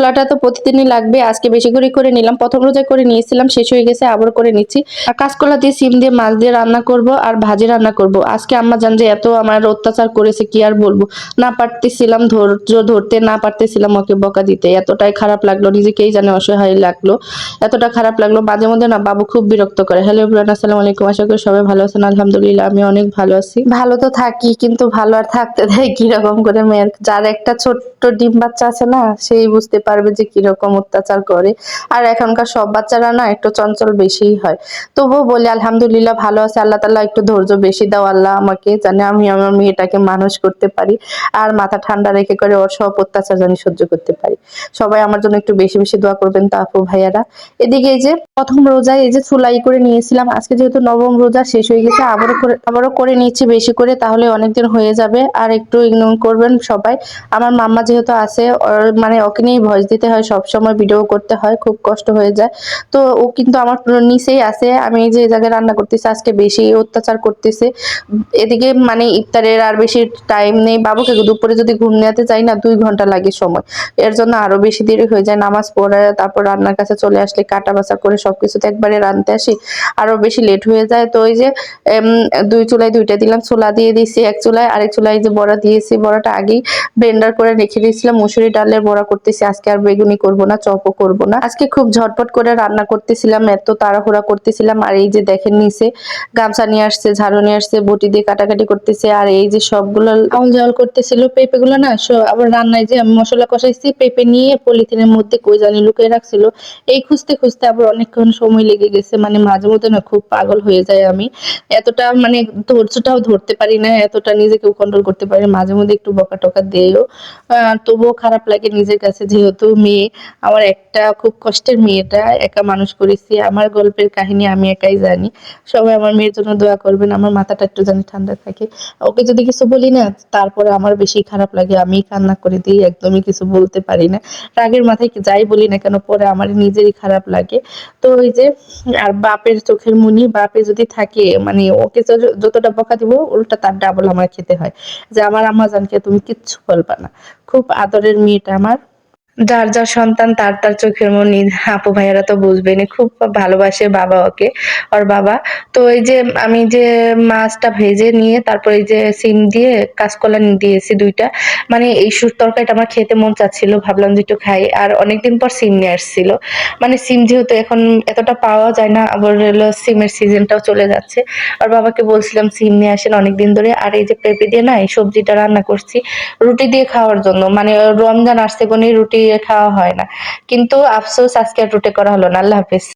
ছোলাটা তো প্রতিদিনই লাগবে। আজকে বেশি করে করে নিলাম। প্রথম রোজায় করে নিয়েছিলাম, শেষ হয়ে গেছে, আবার করে নিচ্ছি। আর কাঁচকলা দিয়ে সিম দিয়ে মাছ দিয়ে রান্না করব আর ভাজি রান্না করব। আজকে আম্মা জান যে এত আমার অত্যাচার করেছে, কি আর বলব? না পারতেছিলাম ধৈর্য ধরতে, না পারতেছিলাম ওকে বকা দিতে। এতটাই খারাপ লাগল, নিজেকেই জানে অসহায় লাগল। এতটা খারাপ লাগল, মাঝে মধ্যে না বাবু খুব বিরক্ত করে। হ্যালো ইব্রান আসসালামু আলাইকুম। আশা করি সবাই ভালো আছেন। আলহামদুলিল্লাহ, আমি অনেক ভালো আছি। ভালো তো থাকি, কিন্তু ভালো আর থাকতে দেয় কীরকম করে মেয়ের। যার একটা ছোট্ট ডিম বাচ্চা আছে না, সেই বুঝতে পারবে যে কীরকম অত্যাচার করে। আর এখনকার সব বাচ্চারা না একটু চঞ্চল বেশিই হয়। তবুও বলি, আলহামদুলিল্লাহ ভালো আছে। আল্লাহ তাল্লাহ একটু ধৈর্য বেশি দাও, আল্লাহ আমাকে জানে আমি আমার মেয়েটাকে মানুষ করতে পারি। আর মাথা ঠান্ডা রেখে করে ওর সব অত্যাচার জানি সহ্য করতে পারি। সবাই আমার জন্য একটু বেশি বেশি দোয়া করবেন তা আপু ভাইয়ারা। এদিকে এই যে প্রথম রোজায় এই যে চুলাই করে নিয়েছিলাম, আজকে যেহেতু নবম রোজা শেষ হয়ে গেছে, আবারও করে আবারও করে নিচ্ছি বেশি করে, তাহলে অনেকদিন হয়ে যাবে। আর একটু ইগনোর করবেন সবাই। আমার মাম্মা যেহেতু আছে মানে ওকে নিয়ে ভয়েস দিতে হয়, সব সময় ভিডিও করতে হয়, খুব কষ্ট হয়ে যায়। তো ও কিন্তু আমার নিচেই আছে, আমি যে জায়গায় রান্না করতেছি, আজকে বেশি অত্যাচার করতেছে। এদিকে মানে ইফতারের আর বেশি টাইম নেই। বাবুকে দুপুরে যদি ঘুম নেওয়াতে যাই না, দুই ঘণ্টা লাগে সময়। এর জন্য আরও বেশি দেরি হয়ে যায়, নামাজ পড়ে, তারপর রান্নার কাছে চলে আসলে কাটা বাছা করে সবকিছু তো একবারে রাঁধতে আসি। আরও বেশি লেট হয়ে যায়। তো ওই যে দুই চুলায় দুইটা দিলাম, ছোলা দিয়ে দিয়েছি এক চুলায়। আরেক চুলায় যে বড়া দিয়েছি, বড়াটা আগেই ব্লেন্ডার করে রেখে দিয়েছিলাম, মুসুরি ডালের বড়া করতেছি, আজকে আর বেগুনি করব না, চপও করব না। আজকে খুব ঝটপট করে রান্না করতেছিলাম, এত তাড়াহুড়া করতেছিলাম, আর এই যে দেখেন নিচে গামছা নিয়ে আসছে, ঝাড়ু নিয়ে আসছে, বটি দিয়ে কাটাকাটি করতেছে, আর এই যে সবগুলো আউল জাউল করতেছিল পেঁপে গুলো না আবার রান্নায় যে মশলা কষাইছি, পেঁপে নিয়ে পলিথিনের মধ্যে কই জানি লুকিয়ে রাখছিল। এই খুঁজতে খুঁজতে আবার অনেকক্ষণ সময় লেগে গেছে মানে মাঝে মধ্যে না খুব পাগল হয়ে যায় আমি। এতটা মানে ধৈর্যটাও ধরতে পারি না, এতটা নিজেকেও কন্ট্রোল করতে পারি মাঝে মধ্যে একটু বকা টকা দিয়েও তবুও খারাপ লাগে নিজের কাছে, যেহেতু মেয়ে, আমার একটা খুব কষ্টের মেয়েটা একা মানুষ করেছি। আমার গল্পের কাহিনী আমি একাই জানি। সবাই আমার মেয়ের জন্য দোয়া করবেন, আমার মাথাটা একটু জানি ঠান্ডা থাকে। ওকে যদি কিছু বলি না, তারপরে আমার বেশি খারাপ লাগে। আমি কান্না করে দিই, একদমই কিছু বলতে পারি না। রাগের মাথায় যাই বলি না কেন, পরে আমার নিজেরই খারাপ লাগে। তো ওই যে, আর বাপের চোখের মুনি, বাপে যদি থাকে মানে ওকে যতটা বকা দিব, উল্টা তার ডাবল আমার খেতে হয়। যে আমার আম্মা জানকে তুমি কিচ্ছু বলবা না। খুব আদরের মেয়েটা আমার। যার যার সন্তান, তার তার চোখের মনি আপু ভাইয়ারা তো বুঝবেনই, খুব ভালোবাসে বাবা ওকে, ওর বাবা। তো এই যে আমি যে মাছটা ভেজে নিয়ে, তারপর এই যে সিম দিয়ে, কাঁচকলা দিয়েছি দুইটা মানে এই সুর তরকারিটা আমার খেতে মন চাচ্ছিল, ভাবলাম যে একটু খাই। আর অনেকদিন পর সিম নিয়ে আসছিল। মানে সিম যেহেতু এখন এতটা পাওয়া যায় না, আবার হলো সিমের সিজনটাও চলে যাচ্ছে। আর বাবাকে বলছিলাম, সিম নিয়ে আসেন অনেকদিন ধরে। আর এই যে পেঁপে দিয়ে না, এই সবজিটা রান্না করছি, রুটি দিয়ে খাওয়ার জন্য। মানে রমজান আসতে কোনো রুটি খাওয়া হয় না। কিন্তু আফসোস আজকে আর রুটি করা হলো না। আল্লাহ হাফিজ।